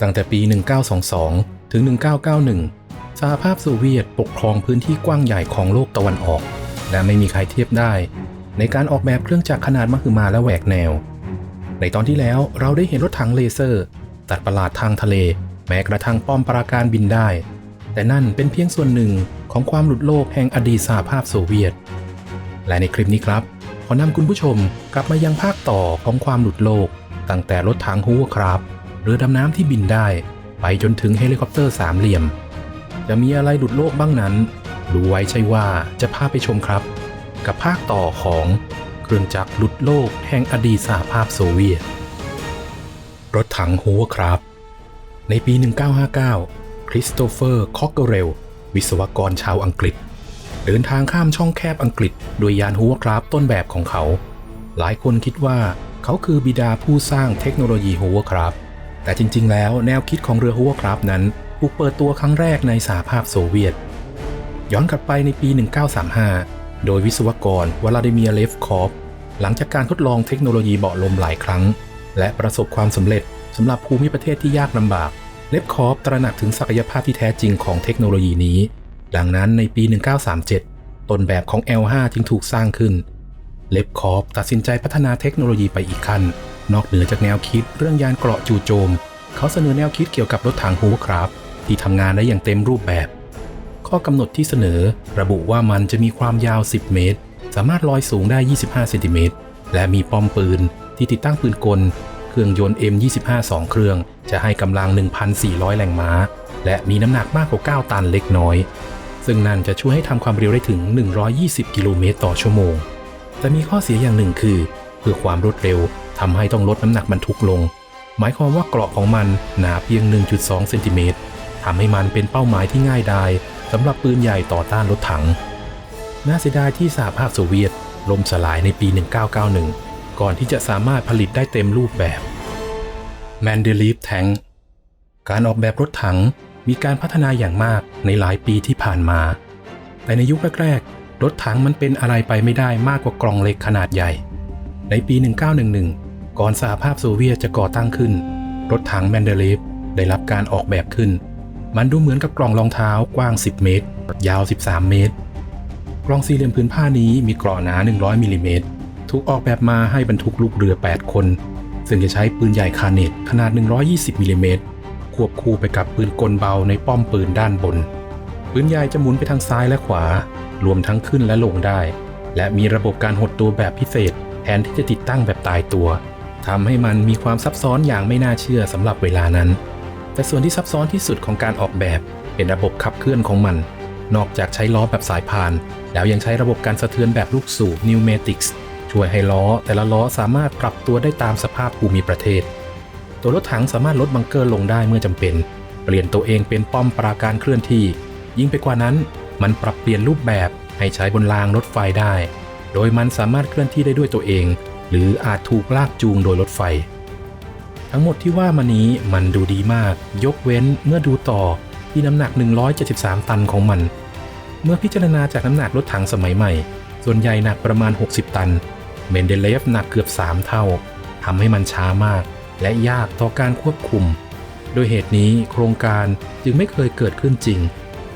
ตั้งแต่ปี 1922 ถึง 1991 สหภาพโซเวียตปกครองพื้นที่กว้างใหญ่ของโลกตะวันออก และไม่มีใครเทียบได้ ในการออกแบบเครื่องจักรขนาดมหึมาและแหวกแนว ในตอนที่แล้วเราได้เห็นรถถังเลเซอร์ ตัดประหลาดทางทะเล แม้กระทั่งป้อมปราการบินได้ แต่นั่นเป็นเพียงส่วนหนึ่งของความหลุดโลกแห่งอดีตสหภาพโซเวียต และในคลิปนี้ครับขอนำคุณผู้ชมกลับมายังภาคต่อของความหลุดโลก ตั้งแต่รถถังฮูวคราฟ เรือดำน้ำที่บินได้ ไปจนถึงเฮลิคอปเตอร์สามเหลี่ยม จะมีอะไรหลุดโลกบ้างนั้น ดูไว้ใช่ว่าจะพาไปชมครับ กับภาคต่อของเครื่องจักรหลุดโลกแห่งอดีตสหภาพโซเวียต รถถังฮูเวอร์คราฟต์ในปี 1959 คริสโตเฟอร์คอกเกเรลวิศวกรชาวอังกฤษ เดินทางข้ามช่องแคบอังกฤษ โดยยานฮูวคราฟต้นแบบของเขา หลายคนคิดว่าเขาคือบิดาผู้สร้างเทคโนโลยีฮูวคราฟ แต่จริง ๆ แล้วแนวคิดของเรือฮูวอร์คราฟนั้นถูกเปิดตัวครั้งแรกในสหภาพโซเวียต ย้อนกลับไปในปี 1935 โดยวิศวกรวลาดิเมียเลฟคอฟหลังจากการทดลองเทคโนโลยีเบาะลมหลายครั้ง และประสบความสำเร็จสำหรับภูมิประเทศที่ยากลำบาก เลฟคอฟตระหนักถึงศักยภาพที่แท้จริงของเทคโนโลยีนี้ ดังนั้นในปี 1937 ต้นแบบของ L5 จึงถูกสร้างขึ้น เลฟคอฟตัดสินใจพัฒนาเทคโนโลยีไปอีกขั้น นอกเหนือจากแนวคิดเรื่องยานเกราะจู่โจม เขาเสนอแนวคิดเกี่ยวกับรถถังฮูคราฟที่ทำงานได้อย่างเต็มรูปแบบ ข้อกำหนดที่เสนอ ระบุว่ามันจะมีความยาว 10 เมตร สามารถลอยสูงได้ 25 เซนติเมตร และมีป้อมปืนที่ติดตั้งปืนกล เครื่องยนต์ M25 2 เครื่อง จะให้กำลัง 1,400 แรงม้า และมีน้ำหนักมากกว่า 9 ตันเล็กน้อย ซึ่งนั่นจะช่วยให้ทำความเร็วได้ถึง 120 กิโลเมตรต่อชั่วโมง แต่มีข้อเสียอย่างหนึ่งคือ เพื่อความรวดเร็ว ทำให้ต้องลดน้ำหนักบรรทุกลง หมายความว่าเกราะของมันหนาเพียง 1.2 เซนติเมตรทำให้มันเป็นเป้าหมายที่ง่ายดายสำหรับปืนใหญ่ต่อต้านรถถัง น่าเสียดายที่สหภาพโซเวียตล่มสลายในปี 1991 ก่อนที่จะสามารถผลิตได้เต็มรูปแบบแมนเดลีฟแทงการออกแบบรถถังมีการพัฒนาอย่างมากในหลายปีที่ผ่านมา แต่ในยุคแรกๆ รถถังมันเป็นอะไรไปไม่ได้มากกว่ากล่องเหล็กขนาดใหญ่ ในปี 1911 ก่อนสหภาพโซเวียตจะก่อตั้งขึ้น รถถังแมนเดลีฟได้รับการออกแบบขึ้น มันดูเหมือนกับกล่องรองเท้ากว้าง 10 เมตร ยาว 13 เมตร กล่องสี่เหลี่ยมผืนผ้านี้มีเกราะหนา 100มิลลิเมตรถูกออกแบบมาให้บรรทุกลูกเรือ 8 คน ซึ่งจะใช้ปืนใหญ่คาเนตขนาด 120มิลลิเมตรควบคู่ไปกับปืนกลเบาในป้อมปืนด้านบน ปืนใหญ่จะหมุนไปทางซ้ายและขวา รวมทั้งขึ้นและลงได้ และมีระบบการหดตัวแบบพิเศษแทนที่จะติดตั้งแบบตายตัว ทำให้มันมีความซับซ้อนอย่างไม่น่าเชื่อสำหรับเวลานั้น แต่ส่วนที่ซับซ้อนที่สุดของการออกแบบเป็นระบบขับเคลื่อนของมัน นอกจากใช้ล้อแบบสายพาน แล้วยังใช้ระบบการสะเทือนแบบลูกสูบ pneumatics ช่วยให้ล้อแต่ละล้อสามารถปรับตัวได้ตามสภาพภูมิประเทศ ตัวรถถังสามารถลดบังเกอร์ลงได้เมื่อจำเป็น เปลี่ยนตัวเองเป็นป้อมปราการเคลื่อนที่ ยิ่งไปกว่านั้น มันปรับเปลี่ยนรูปแบบให้ใช้บนรางรถไฟได้ โดยมันสามารถเคลื่อนที่ได้ด้วยตัวเอง หรืออาจถูกลากจูงโดยรถไฟ ทั้งหมดที่ว่ามานี้มันดูดีมาก ยกเว้นเมื่อดูต่อที่น้ำหนัก 173 ตันของมัน เมื่อพิจารณาจากน้ำหนักรถถังสมัยใหม่ ส่วนใหญ่หนักประมาณ 60 ตัน เมนเดเลฟหนักเกือบ 3 เท่าทำให้มันช้ามาก และยากต่อการควบคุม โดยเหตุนี้โครงการจึงไม่เคยเกิดขึ้นจริง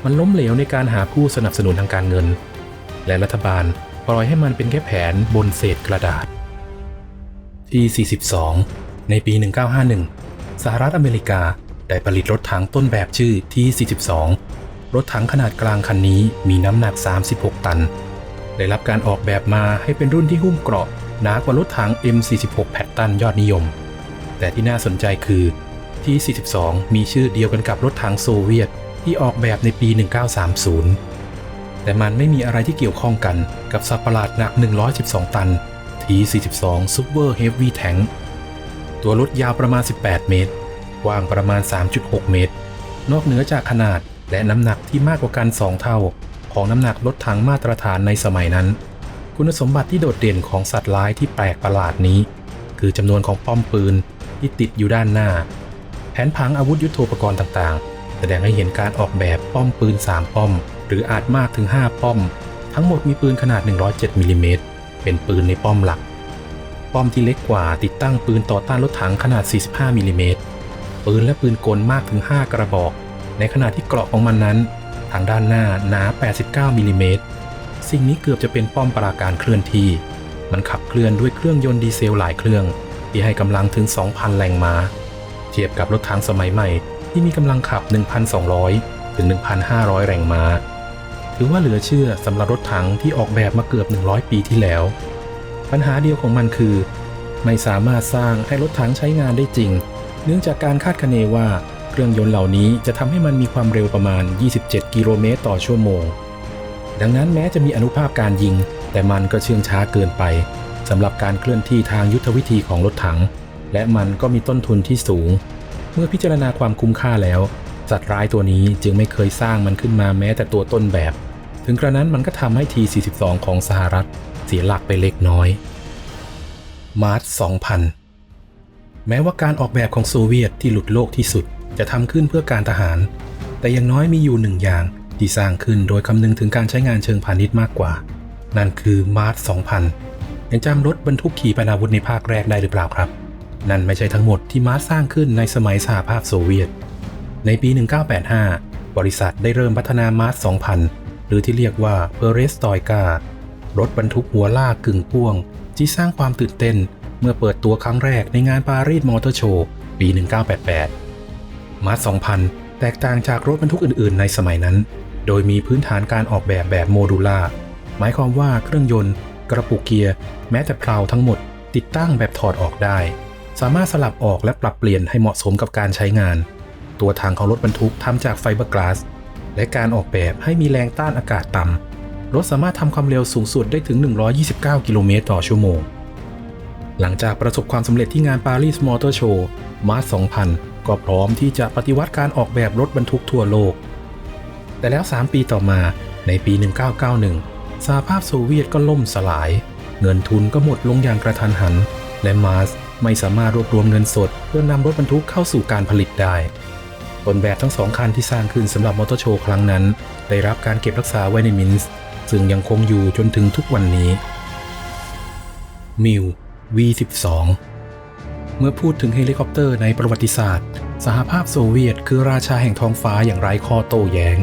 มันล้มเหลวในการหาผู้สนับสนุนทางการเงิน และรัฐบาลปล่อยให้มันเป็นแค่แผนบนเศษกระดาษ ที่ 42 ในปี 1951 สหรัฐอเมริกาได้ผลิตรถถังต้นแบบชื่อที่ 42 รถถังขนาดกลางคันนี้มีน้ำหนัก 36 ตัน ได้รับการออกแบบมาให้เป็นรุ่นที่หุ้มเกราะหนากว่ารถถัง M46 แพตตันยอดนิยม แต่ที่น่าสนใจคือที่ 42 มีชื่อเดียวกันกับรถถังโซเวียตที่ออกแบบในปี 1930 แต่มันไม่มีอะไรที่เกี่ยวข้องกันกับสัตว์ประหลาดหนัก 112 ตัน ที่42 Super Heavy Tank ตัวรถยาวประมาณ 18 เมตร กว้างประมาณ 3.6 เมตร นอกเหนือจากขนาดและน้ำหนักที่มากกว่ากัน 2 เท่า ของน้ำหนักรถถังมาตรฐานในสมัยนั้น คุณสมบัติที่โดดเด่นของสัตว์ร้ายที่แปลกประหลาดนี้ คือจำนวนของป้อมปืนที่ติดอยู่ด้านหน้า แผนผังอาวุธยุโทโธปกรณ์ต่างๆ แสดงให้เห็นการออกแบบป้อมปืน 3 ป้อม หรืออาจมากถึง 5 ป้อม ทั้งหมดมีปืนขนาด 107มิลลิเมตร เป็นปืนในป้อมหลัก ป้อมที่เล็กกว่าติดตั้งปืนต่อต้านรถถังขนาด 45มิลลิเมตรปืนและปืนกลมากถึง 5 กระบอก ในขณะที่เกราะของมันนั้น ทางด้านหน้าหนา 89มิลลิเมตรสิ่งนี้เกือบจะเป็นป้อมปราการเคลื่อนที่ มันขับเคลื่อนด้วยเครื่องยนต์ดีเซลหลายเครื่อง ที่ให้กำลังถึง 2,000 แรงม้า เทียบกับรถถังสมัยใหม่ที่มีกำลังขับ 1,200 ถึง 1,500 แรงม้า ถือว่าเหลือเชื่อสำหรับรถถังที่ออกแบบมาเกือบ 100 ปีที่แล้ว ปัญหาเดียวของมันคือ ไม่สามารถสร้างให้รถถังใช้งานได้จริง เนื่องจากการคาดคะเนว่าเครื่องยนต์เหล่านี้จะทำให้มันมีความเร็วประมาณ 27 กิโลเมตรต่อชั่วโมง ดังนั้นแม้จะมีอนุภาพการยิง แต่มันก็เชื่องช้าเกินไปสำหรับการเคลื่อนที่ทางยุทธวิธีของรถถัง และมันก็มีต้นทุนที่สูง เมื่อพิจารณาความคุ้มค่าแล้ว สัตว์ร้ายตัวนี้จึงไม่เคยสร้างมันขึ้นมาแม้แต่ตัวต้นแบบ ถึงกระนั้นมันก็ทำให้ T42 ของสหรัฐเสียหลักไปเล็กน้อย มาร์ช2000 แม้ว่าการออกแบบของโซเวียตที่หลุดโลกที่สุดจะทำขึ้นเพื่อการทหาร แต่อย่างน้อยมีอยู่หนึ่งอย่างที่สร้างขึ้นโดยคำนึงถึงการใช้งานเชิงพาณิชย์มากกว่า นั่นคือมาร์ช2000 ยังจำรถบรรทุกขี่ปนาวุธในภาคแรกได้หรือเปล่าครับ นั่นไม่ใช่ทั้งหมดที่มาร์ชสร้างขึ้นในสมัยสหภาพโซเวียต ในปี 1985 บริษัทได้เริ่มพัฒนามาร์ช2000 หรือที่เรียกว่าเพเรสตอยการถบรรทุกหัวลากกึ่งพ่วง ที่สร้างความตื่นเต้นเมื่อเปิดตัวครั้งแรกในงานปารีสมอเตอร์โชว์ปี 1988 มาร์ช2000 แตกต่างจากรถบรรทุกอื่น ๆ ในสมัยนั้น โดยมีพื้นฐานการออกแบบแบบโมดูล่าหมายความว่าเครื่องยนต์ กระปุกเกียร์ แม้แต่เพลาทั้งหมด ติดตั้งแบบถอดออกได้ สามารถสลับออกและปรับเปลี่ยนให้เหมาะสมกับการใช้งาน ตัวถังของรถบรรทุกทำจากไฟเบอร์กลาส และการออกแบบให้มีแรงต้านอากาศต่ำ รถสามารถทำความเร็วสูงสุดได้ถึง 129 กิโลเมตรต่อชั่วโมง หลังจากประสบความสำเร็จที่งานปารีสมอเตอร์โชว์มาร์ช2000 ก็พร้อมที่จะปฏิวัติการออกแบบรถบรรทุกทั่วโลก แต่แล้ว 3 ปีต่อมาในปี 1991 สหภาพโซเวียตก็ล่มสลาย เงินทุนก็หมดลงอย่างกระทันหัน และมาร์สไม่สามารถรวบรวมเงินสด เพื่อนำรถบรรทุกเข้าสู่การผลิตได้ ต้นแบบทั้งสองคันที่สร้างขึ้นสำหรับมอเตอร์โชว์ครั้งนั้น ได้รับการเก็บรักษาไว้ในมินส์ซึ่งยังคงอยู่จนถึงทุกวันนี้ มิว V12 เมื่อพูดถึงเฮลิคอปเตอร์ในประวัติศาสตร์ สหภาพโซเวียตคือราชาแห่งท้องฟ้าอย่างไร้ข้อโต้แย้ง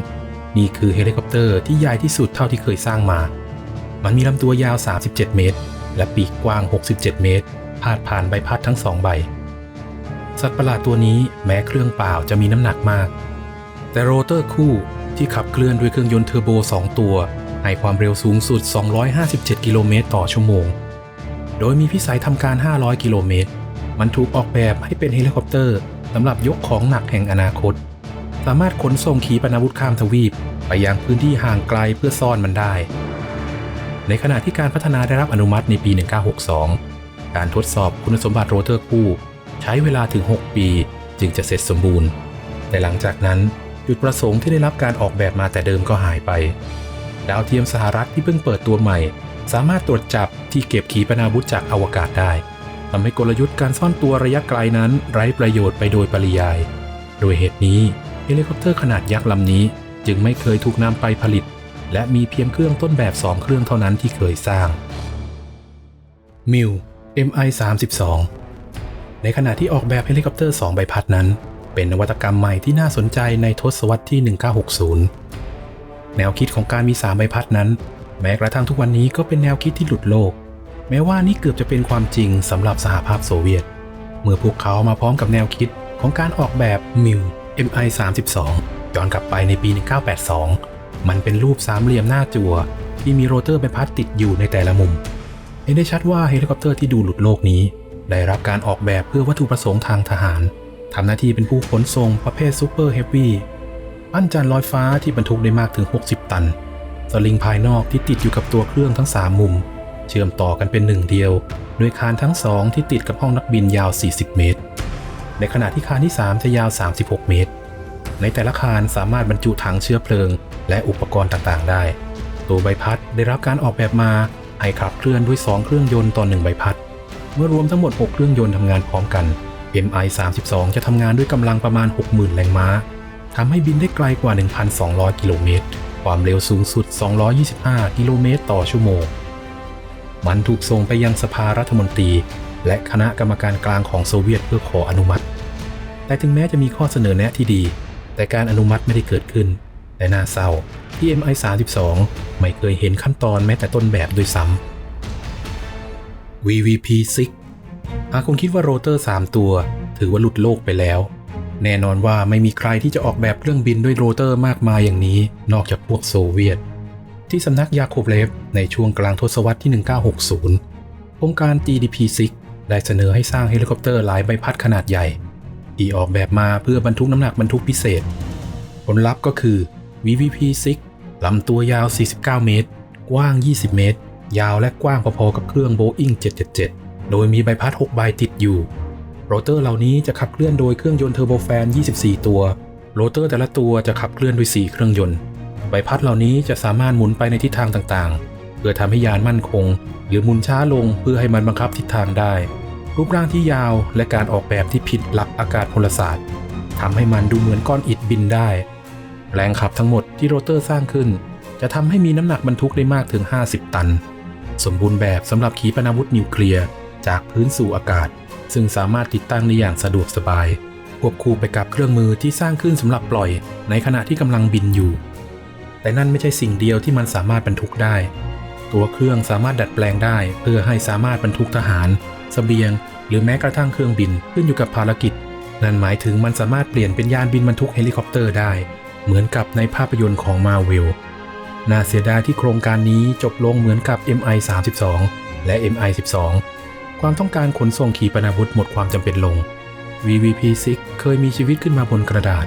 นี่คือเฮลิคอปเตอร์ที่ใหญ่ที่สุดเท่าที่เคยสร้างมา มันมีลำตัวยาว 37 เมตร และปีกกว้าง 67 เมตร พาดผ่านใบพัดทั้งสองใบ สัตว์ประหลาดตัวนี้แม้เครื่องเปล่าจะมีน้ำหนักมาก แต่โรเตอร์คู่ที่ขับเคลื่อนด้วยเครื่องยนต์เทอร์โบ 2 ตัว ให้ความเร็วสูงสุด 257 กิโลเมตรต่อชั่วโมง โดยมีพิสัยทำการ 500 กิโลเมตร มันถูกออกแบบให้เป็นเฮลิคอปเตอร์สำหรับยกของหนักแห่งอนาคต สามารถขนส่งขีปนาวุธข้ามทวีป ไปยังพื้นที่ห่างไกลเพื่อซ่อนมันได้ ในขณะที่การพัฒนาได้รับอนุมัติในปี 1962 การทดสอบคุณสมบัติโรเตอร์คู่ ใช้เวลาถึง 6 ปี จึงจะเสร็จสมบูรณ์ แต่หลังจากนั้นจุดประสงค์ที่ได้รับการออกแบบมาแต่เดิมก็หายไป ดาวเทียมสหรัฐที่เพิ่งเปิดตัวใหม่ สามารถตรวจจับที่เก็บขีปนาวุธจากอวกาศได้ทำให้กลยุทธ์การซ่อนตัวระยะไกลนั้น ไร้ประโยชน์ไปโดยปริยาย โดยเหตุนี้เฮลิคอปเตอร์ขนาดยักษ์ลำนี้ จึงไม่เคยถูกนำไปผลิต และมีเพียงเครื่องต้นแบบ2เครื่องเท่านั้นที่เคยสร้างมิว MI 32 ในขณะที่ออกแบบเฮลิคอปเตอร์ 2 ใบพัดนั้น เป็นนวัตกรรมใหม่ที่น่าสนใจในทศวรรษที่ 1960 แนวคิดของการมี 3 ใบพัดนั้น แม้กระทั่งทุกวันนี้ก็เป็นแนวคิดที่หลุดโลก แม้ว่านี่เกือบจะเป็นความจริงสำหรับสหภาพโซเวียต เมื่อพวกเขามาพร้อมกับแนวคิดของการออกแบบมิว MI 32ย้อนกลับไปในปี 1982 มันเป็นรูปสามเหลี่ยมหน้าจั่วที่มีโรเตอร์ใบพัดติดอยู่ในแต่ละมุม เห็นได้ชัดว่าเฮลิคอปเตอร์ที่ดูหลุดโลกนี้ ได้รับการออกแบบเพื่อวัตถุประสงค์ทางทหาร ทำหน้าที่เป็นผู้ขนส่งประเภทซูเปอร์เฮฟวี่ปั้นจันลอยฟ้าที่บรรทุกได้มากถึง 60 ตัน สลิงภายนอกที่ติดอยู่กับตัวเครื่องทั้ง 3 มุม เชื่อมต่อกันเป็นหนึ่งเดียว โดยคานทั้งสองที่ติดกับห้องนักบินยาว 40 เมตร ในขณะที่คานที่ 3 จะยาว 36 เมตร ในแต่ละคานสามารถบรรจุถังเชื้อเพลิง และอุปกรณ์ต่างๆ ได้ ตัวใบพัดได้รับการออกแบบมาให้ขับเคลื่อนด้วย 2 เครื่องยนต์ต่อ1ใบพัด มื่อรวมทั้งหมด 6 เครื่องยนต์ทำงานพร้อมกัน MI 32 จะทำงานด้วยกำลังประมาณ 60,000 แรงม้าทำให้บินได้ไกลกว่า 1,200 กิโลเมตร ความเร็วสูงสุด 225 กิโลเมตรต่อชั่วโมง มันถูกส่งไปยังสภารัฐมนตรี และคณะกรรมการกลางของโซเวียตเพื่อขออนุมัติ แต่ถึงแม้จะมีข้อเสนอแนะที่ดี แต่การอนุมัติไม่ได้เกิดขึ้น และน่าเศร้าที่ MI32 ไม่เคยเห็นขั้นตอนแม้แต่ต้นแบบด้วยซ้ำ VVP6 หากคุณคิดว่าโรเตอร์ 3 ตัว ถือว่าหลุดโลกไปแล้ว แน่นอนว่าไม่มีใครที่จะออกแบบเครื่องบินด้วยโรเตอร์มากมายอย่างนี้ นอกจากพวกโซเวียต ที่สำนักยาโคบเลฟในช่วงกลางทศวรรษที่ 1960องค์การ GDP-6 ได้เสนอให้สร้างเฮลิคอปเตอร์หลายใบพัดขนาดใหญ่ ที่ออกแบบมาเพื่อบรรทุกน้ำหนักบรรทุกพิเศษ ผลลัพธ์ก็คือ VVP-6 ลำตัวยาว 49 เมตร กว้าง 20 เมตร ยาวและกว้างพอๆกับเครื่อง Boeing 777 โดยมีใบพัด 6 ใบติดอยู่ โรเตอร์เหล่านี้จะขับเคลื่อนโดยเครื่องยนต์เทอร์โบแฟน 24 ตัว โรเตอร์แต่ละตัวจะขับเคลื่อนด้วย 4 เครื่องยนต์ ใบพัดเหล่านี้จะสามารถหมุนไปในทิศทางต่างๆ เพื่อทำให้ยานมั่นคง หรือหมุนช้าลงเพื่อให้มันบังคับทิศทางได้ รูปร่างที่ยาวและการออกแบบที่ผิดหลักอากาศพลศาสตร์ทำให้มันดูเหมือนก้อนอิฐบินได้ แรงขับทั้งหมดที่โรเตอร์สร้างขึ้น จะทำให้มีน้ำหนักบรรทุกได้มากถึง 50 ตัน สมบูรณ์แบบสำหรับขีปนาวุธนิวเคลียร์จากพื้นสู่อากาศ ซึ่งสามารถติดตั้งได้อย่างสะดวกสบาย ควบคู่ไปกับเครื่องมือที่สร้างขึ้นสำหรับปล่อย ในขณะที่กำลังบินอยู่ แต่นั่นไม่ใช่สิ่งเดียวที่มันสามารถบรรทุกได้ ตัวเครื่องสามารถดัดแปลงได้ เพื่อให้สามารถบรรทุกทหารเสบียง หรือแม้กระทั่งเครื่องบินขึ้นอยู่กับภารกิจ นั่นหมายถึงมันสามารถเปลี่ยนเป็นยานบินบรรทุกเฮลิคอปเตอร์ได้ เหมือนกับในภาพยนตร์ของมาเวล น่าเสียดายที่โครงการนี้จบลงเหมือนกับ MI32 และ MI12 ความต้องการขนส่งขีปนาวุธหมดความจำเป็นลง VVP6 เคยมีชีวิตขึ้นมาบนกระดาษ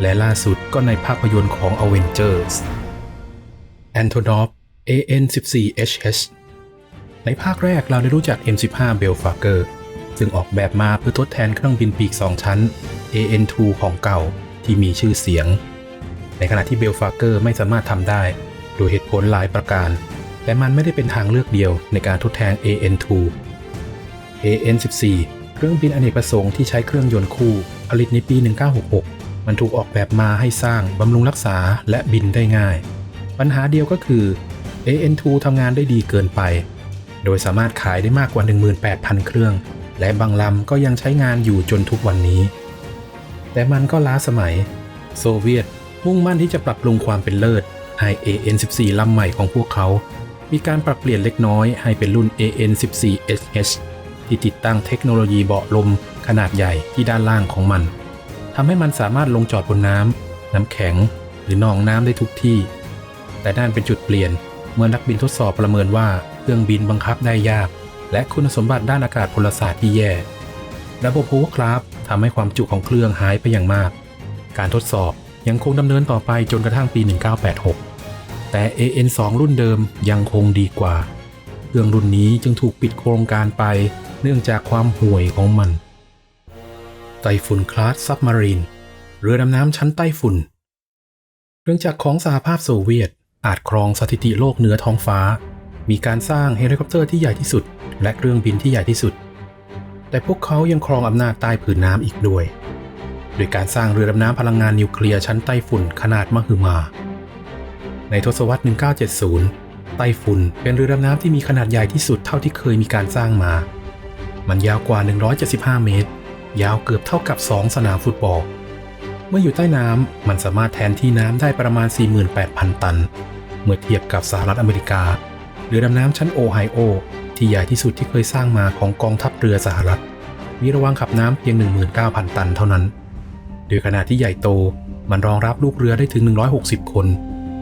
และล่าสุดก็ในภาพยนตร์ของ Avengers Antonov AN14HH ในภาคแรกเราได้รู้จัก M15 Belfager ซึ่งออกแบบมาเพื่อทดแทนเครื่องบินปีก 2 ชั้น AN2 ของเก่าที่มีชื่อเสียง ในขณะที่เบลฟาเกอร์ไม่สามารถทำได้ โดยเหตุผลหลายประการ แต่มันไม่ได้เป็นทางเลือกเดียวในการทดแทน AN2 AN14 เครื่องบินอเนกประสงค์ที่ใช้เครื่องยนต์คู่ ผลิตในปี 1966 มันถูกออกแบบมาให้สร้าง บำรุงรักษาและบินได้ง่าย ปัญหาเดียวก็คือ AN2 ทำงานได้ดีเกินไป โดยสามารถขายได้มากกว่า 18,000 เครื่อง และบางลำก็ยังใช้งานอยู่จนทุกวันนี้ แต่มันก็ล้าสมัย โซเวียตมุ่งมั่นที่จะปรับปรุงความเป็นเลิศ ให้ AN14 ลำใหม่ของพวกเขา มีการปรับเปลี่ยนเล็กน้อยให้เป็นรุ่น AN14HH ที่ติดตั้งเทคโนโลยีเบาะลมขนาดใหญ่ที่ด้านล่างของมันทำให้มันสามารถลงจอดบนน้ำ น้ำแข็ง หรือหนองน้ำได้ทุกที่ แต่นั่นเป็นจุดเปลี่ยนเมื่อนักบินทดสอบประเมินว่าเครื่องบินบังคับได้ยาก และคุณสมบัติด้านอากาศพลศาสตร์ที่แย่ ระบบ Hovercraft ทำให้ความจุของเครื่องหายไปอย่างมาก การทดสอบ ยังคงดำเนินต่อไปจนกระทั่งปี 1986 แต่ AN2 รุ่นเดิมยังคงดีกว่า เครื่องรุ่นนี้จึงถูกปิดโครงการไปเนื่องจากความห่วยของมัน ไต้ฝุ่นคลาสซับมารีน เรือดำน้ำชั้นไต้ฝุ่น เครื่องจักรของสหภาพโซเวียตอาจครองสถิติโลกเหนือท้องฟ้า มีการสร้างเฮลิคอปเตอร์ที่ใหญ่ที่สุด และเครื่องบินที่ใหญ่ที่สุด แต่พวกเขายังครองอำนาจใต้ผืนน้ำอีกด้วย โดยการสร้างเรือดำน้ำพลังงานนิวเคลียร์ชั้นไต้ฝุ่นขนาดมหึมา ในทศวรรษ 1970 ไต้ฝุ่นเป็นเรือดำน้ำที่มีขนาดใหญ่ที่สุดเท่าที่เคยมีการสร้างมา มันยาวกว่า 175 เมตร ยาวเกือบเท่ากับ 2 สนามฟุตบอล เมื่ออยู่ใต้น้ำมันสามารถแทนที่น้ำได้ประมาณ 48,000 ตัน เมื่อเทียบกับสหรัฐอเมริกา เรือดำน้ำชั้นโอไฮโอที่ใหญ่ที่สุดที่เคยสร้างมาของกองทัพเรือสหรัฐ มีระวางขับน้ำเพียง 19,000 ตันเท่านั้น โดยขนาดที่ใหญ่โต มันรองรับลูกเรือได้ถึง 160 คน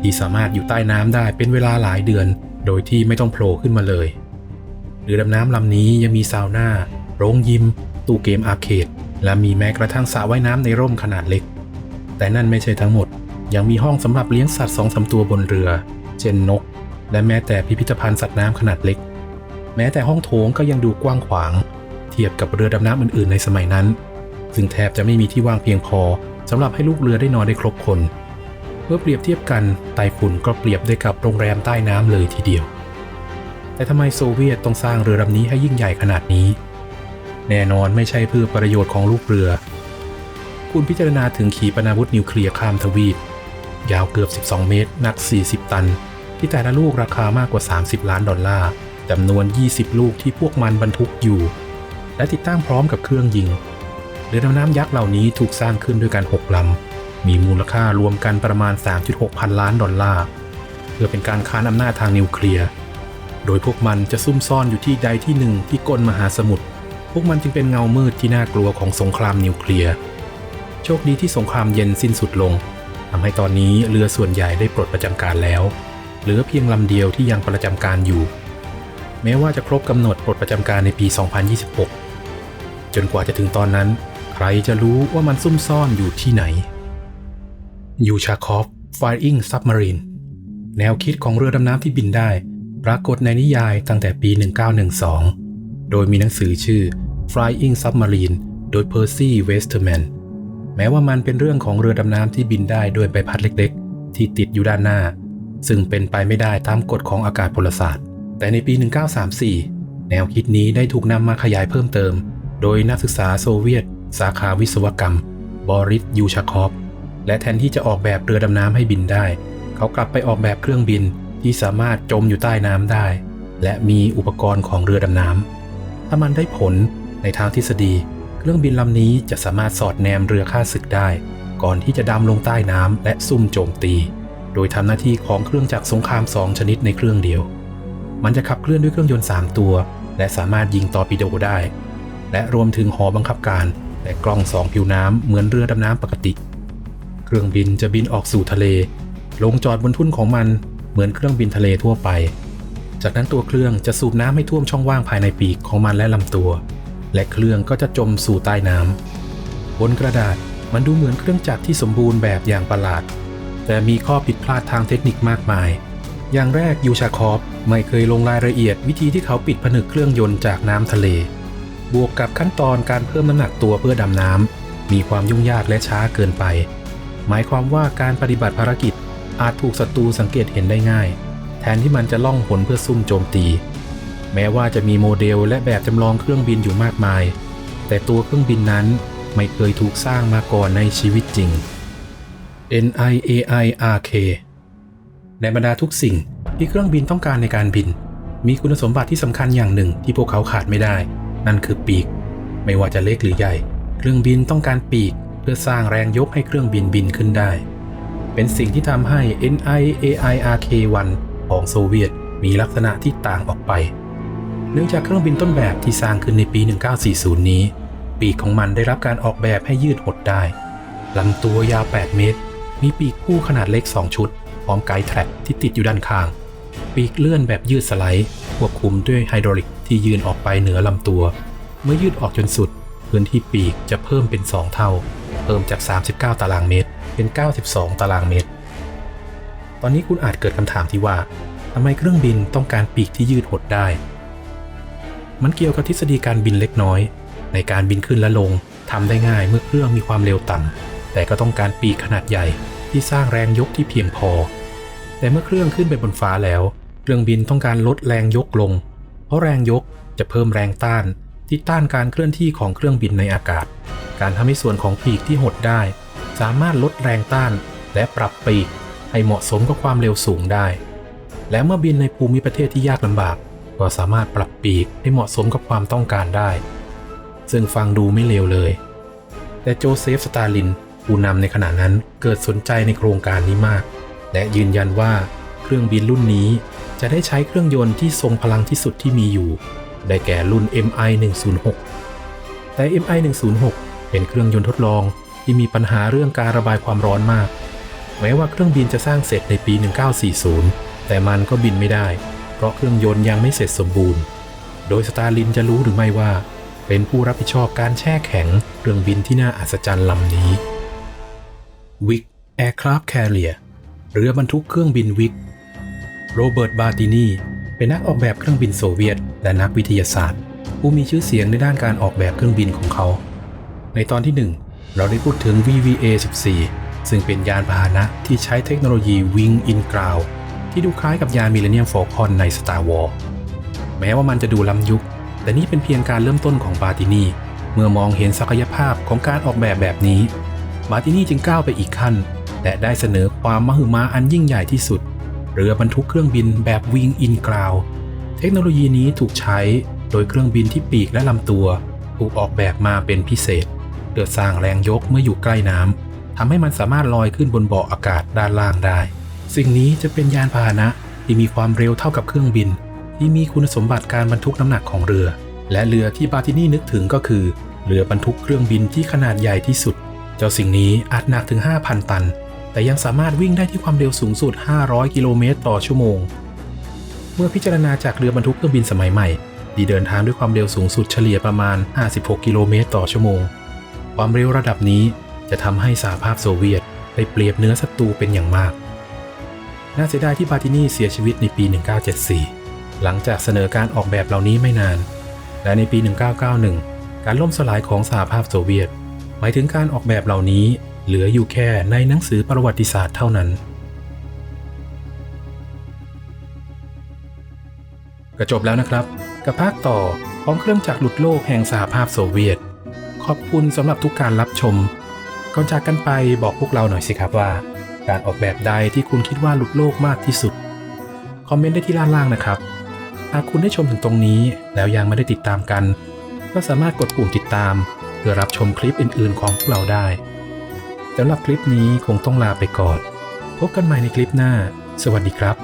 ที่สามารถอยู่ใต้น้ำได้เป็นเวลาหลายเดือน โดยที่ไม่ต้องโผล่ขึ้นมาเลย เรือดำน้ำลำนี้ยังมีซาวน่า โรงยิม ตู้เกมอาร์เคด และมีแม้กระทั่งสระว่ายน้ำในร่มขนาดเล็ก แต่นั่นไม่ใช่ทั้งหมด ยังมีห้องสำหรับเลี้ยงสัตว์สองสาตัวบนเรือ เช่นนก และแม้แต่พิพิธภัณฑ์สัตว์น้ำขนาดเล็ก แม้แต่ห้องโถงก็ยังดูกว้างขวาง เทียบกับเรือดำน้ำอื่นๆ ในสมัยนั้น ซึ่งแทบจะไม่มีที่ว่างเพียงพอสำหรับให้ลูกเรือได้นอนได้ครบคน เมื่อเปรียบเทียบกันไต้ฝุ่นก็เปรียบได้กับโรงแรมใต้น้ำเลยทีเดียว แต่ทำไมโซเวียตต้องสร้างเรือลำนี้ให้ยิ่งใหญ่ขนาดนี้ แน่นอนไม่ใช่เพื่อประโยชน์ของลูกเรือ คุณพิจารณาถึงขีปนาวุธนิวเคลียร์ข้ามทวีป ยาวเกือบ 12 เมตรหนัก 40 ตัน ที่แต่ละลูกราคามากกว่า 30 ล้านดอลลาร์จำนวน 20 ลูกที่พวกมันบรรทุกอยู่ และติดตั้งพร้อมกับเครื่องยิง รือดำน้ำยักษ์เหล่านี้ถูกสร้างขึ้นด้วยกัน6ลำ มีมูลค่ารวมกันประมาณ 3.6 พันล้านดอลลาร์ เพื่อเป็นการค้านอำนาจทางนิวเคลียร์ โดยพวกมันจะซุ่มซ่อนอยู่ที่ใดที่หนึ่งที่ก้นมหาสมุทร พวกมันจึงเป็นเงามืดที่น่ากลัวของสงครามนิวเคลียร์ โชคดีที่สงครามเย็นสิ้นสุดลงทำให้ตอนนี้เรือส่วนใหญ่ได้ปลดประจำการแล้ว เหลือเพียงลำเดียวที่ยังประจำการอยู่ แม้ว่าจะครบกำหนดปลดประจำการในปี 2026 จนกว่าจะถึงตอนนั้น ใครจะรู้ว่ามันซุ่มซ่อนอยู่ที่ไหน ยูชาคอฟ Flying Submarine แนวคิดของเรือดำน้ำที่บินได้ ปรากฏในนิยายตั้งแต่ปี 1912 โดยมีหนังสือชื่อ Flying Submarine โดย Percy Westerman แม้ว่ามันเป็นเรื่องของเรือดำน้ำที่บินได้ด้วยใบพัดเล็กๆ ที่ติดอยู่ด้านหน้า ซึ่งเป็นไปไม่ได้ตามกฎของอากาศพลศาสตร์ แต่ในปี 1934 แนวคิดนี้ได้ถูกนำมาขยายเพิ่มเติม โดยนักศึกษาโซเวียต สาขาวิศวกรรม บอริสยูชาคอฟและแทนที่จะออกแบบเรือดำน้ำให้บินได้ เขากลับไปออกแบบเครื่องบินที่สามารถจมอยู่ใต้น้ำได้ และมีอุปกรณ์ของเรือดำน้ำถ้ามันได้ผลในทางทฤษฎี เครื่องบินลำนี้จะสามารถสอดแนมเรือข้าศึกได้ ก่อนที่จะดำลงใต้น้ำและซุ่มโจมตี โดยทำหน้าที่ของเครื่องจักรสงครามสองชนิดในเครื่องเดียว มันจะขับเคลื่อนด้วยเครื่องยนต์ 3 ตัว และสามารถยิงตอร์ปิโดได้ และรวมถึงหอบังคับการ และกล้องสองผิวน้ำเหมือนเรือดำน้ำปกติ เครื่องบินจะบินออกสู่ทะเล ลงจอดบนทุ่นของมันเหมือนเครื่องบินทะเลทั่วไป จากนั้นตัวเครื่องจะสูบน้ำให้ท่วมช่องว่างภายในปีกของมันและลำตัว และเครื่องก็จะจมสู่ใต้น้ำบนกระดาษมันดูเหมือนเครื่องจักรที่สมบูรณ์แบบอย่างประหลาด แต่มีข้อผิดพลาดทางเทคนิคมากมาย อย่างแรกยูชาคอฟไม่เคยลงรายละเอียดวิธีที่เขาปิดผนึกเครื่องยนต์จากน้ำทะเล บวกกับขั้นตอนการเพิ่มน้ำหนักตัวเพื่อดำน้ำมีความยุ่งยากและช้าเกินไป หมายความว่าการปฏิบัติภารกิจอาจถูกศัตรูสังเกตเห็นได้ง่าย แทนที่มันจะล่องหนเพื่อซุ่มโจมตี แม้ว่าจะมีโมเดลและแบบจำลองเครื่องบินอยู่มากมาย แต่ตัวเครื่องบินนั้นไม่เคยถูกสร้างมาก่อนในชีวิตจริง NIAIRK ในบรรดาทุกสิ่งที่เครื่องบินต้องการในการบิน มีคุณสมบัติที่สำคัญอย่างหนึ่งที่พวกเขาขาดไม่ได้ นั่นคือปีก ไม่ว่าจะเล็กหรือใหญ่ เครื่องบินต้องการปีก เพื่อสร้างแรงยกให้เครื่องบินบินขึ้นได้ เป็นสิ่งที่ทำให้ NIAIRK-1 ของโซเวียตมีลักษณะที่ต่างออกไป เนื่องจากเครื่องบินต้นแบบที่สร้างขึ้นในปี 1940 นี้ ปีกของมันได้รับการออกแบบให้ยืดหดได้ลำตัวยาว 8 เมตร มีปีกคู่ขนาดเล็ก 2 ชุดพร้อมไกด์แทร็กที่ติดอยู่ด้านข้าง ปีกเลื่อนแบบยืดสไลด์ ควบคุมด้วยไฮดรอลิกที่ยืนออกไปเหนือลำตัว เมื่อยืดออกจนสุด พื้นที่ปีกจะเพิ่มเป็น 2 เท่า เพิ่มจาก 39 ตารางเมตร เป็น 92 ตารางเมตร ตอนนี้คุณอาจเกิดคำถามที่ว่าทำไมเครื่องบินต้องการปีกที่ยืดหดได้ มันเกี่ยวกับทฤษฎีการบินเล็กน้อย ในการบินขึ้นและลงทำได้ง่ายเมื่อเครื่องมีความเร็วต่ำแต่ก็ต้องการปีกขนาดใหญ่ที่สร้างแรงยกที่เพียงพอ แต่เมื่อเครื่องขึ้นไปบนฟ้าแล้ว เครื่องบินต้องการลดแรงยกลง เพราะแรงยกจะเพิ่มแรงต้านที่ต้านการเคลื่อนที่ของเครื่องบินในอากาศ การทำให้ส่วนของปีกที่หดได้ สามารถลดแรงต้านและปรับปีกให้เหมาะสมกับความเร็วสูงได้ และเมื่อบินในภูมิประเทศที่ยากลำบาก ก็สามารถปรับปีกให้เหมาะสมกับความต้องการได้ ซึ่งฟังดูไม่เลวเลย แต่โจเซฟ สตาลิน ผู้นำในขณะนั้นเกิดสนใจในโครงการนี้มาก และยืนยันว่าเครื่องบินรุ่นนี้ จะได้ใช้เครื่องยนต์ที่ทรงพลังที่สุดที่มีอยู่ ได้แก่รุ่น MI 106แต่ MI 106เป็นเครื่องยนต์ทดลองที่มีปัญหาเรื่องการระบายความร้อนมาก แม้ว่าเครื่องบินจะสร้างเสร็จในปี 1940 แต่มันก็บินไม่ได้ เพราะเครื่องยนต์ยังไม่เสร็จสมบูรณ์ โดยสตาลินจะรู้หรือไม่ว่า เป็นผู้รับผิดชอบการแช่แข็งเครื่องบินที่น่าอัศจรรย์ลำนี้วิก Aircraft Carrier เรือบรรทุกเครื่องบินวิก โรเบิร์ต บาตินีเป็นนักออกแบบเครื่องบินโซเวียต และนักวิทยาศาสตร์ ผู้มีชื่อเสียงในด้านการออกแบบเครื่องบินของเขา ในตอนที่ 1 เราได้พูดถึง VVA-14 ซึ่งเป็นยานพาหนะที่ใช้เทคโนโลยี Wing in Ground ที่ดูคล้ายกับยานมิเลเนียมฟอลคอนใน Star Wars แม้ว่ามันจะดูล้ำยุค แต่นี่เป็นเพียงการเริ่มต้นของบาตินีเมื่อมองเห็นศักยภาพของการออกแบบแบบนี้ บาตินีจึงก้าวไปอีกขั้น และได้เสนอความมหึมาอันยิ่งใหญ่ที่สุด เรือบรรทุกเครื่องบินแบบ Wing in Ground เทคโนโลยีนี้ถูกใช้โดยเครื่องบินที่ปีกและลำตัวถูกออกแบบมาเป็นพิเศษเกิดสร้างแรงยกเมื่ออยู่ใกล้น้ำทำให้มันสามารถลอยขึ้นบนเบาะอากาศด้านล่างได้ สิ่งนี้จะเป็นยานพาหนะที่มีความเร็วเท่ากับเครื่องบิน ที่มีคุณสมบัติการบรรทุกน้ำหนักของเรือ และเรือที่บาตินี่นึกถึงก็คือเรือบรรทุกเครื่องบินที่ขนาดใหญ่ที่สุด เจ้าสิ่งนี้อาจหนักถึง 5,000 ตัน แต่ยังสามารถวิ่งได้ที่ความเร็วสูงสุด 500 กิโลเมตรต่อชั่วโมง เมื่อพิจารณาจากเรือบรรทุกเครื่องบินสมัยใหม่ที่เดินทางด้วยความเร็วสูงสุดเฉลี่ยประมาณ 56 กิโลเมตรต่อชั่วโมง ความเร็วระดับนี้จะทำให้สหภาพโซเวียตได้เปรียบเนื้อศัตรูเป็นอย่างมาก น่าเสียดายที่บาตินีเสียชีวิตในปี 1974 หลังจากเสนอการออกแบบเหล่านี้ไม่นาน และในปี 1991 การล่มสลายของสหภาพโซเวียต หมายถึงการออกแบบเหล่านี้ เหลืออยู่แค่ในหนังสือประวัติศาสตร์เท่านั้น ก็จบแล้วนะครับ กับภาคต่อของเครื่องจักรหลุดโลกแห่งสหภาพโซเวียต ขอบคุณสำหรับทุกการรับชม ก่อนจากกันไปบอกพวกเราหน่อยสิครับว่า การออกแบบใดที่คุณคิดว่าหลุดโลกมากที่สุด คอมเมนต์ได้ที่ด้านล่างนะครับ หากคุณได้ชมถึงตรงนี้แล้วยังไม่ได้ติดตามกัน ก็สามารถกดปุ่มติดตาม เพื่อรับชมคลิปอื่น ๆ ของพวกเราได้ สำหรับคลิปนี้คงต้องลาไปก่อน พบกันใหม่ในคลิปหน้า สวัสดีครับ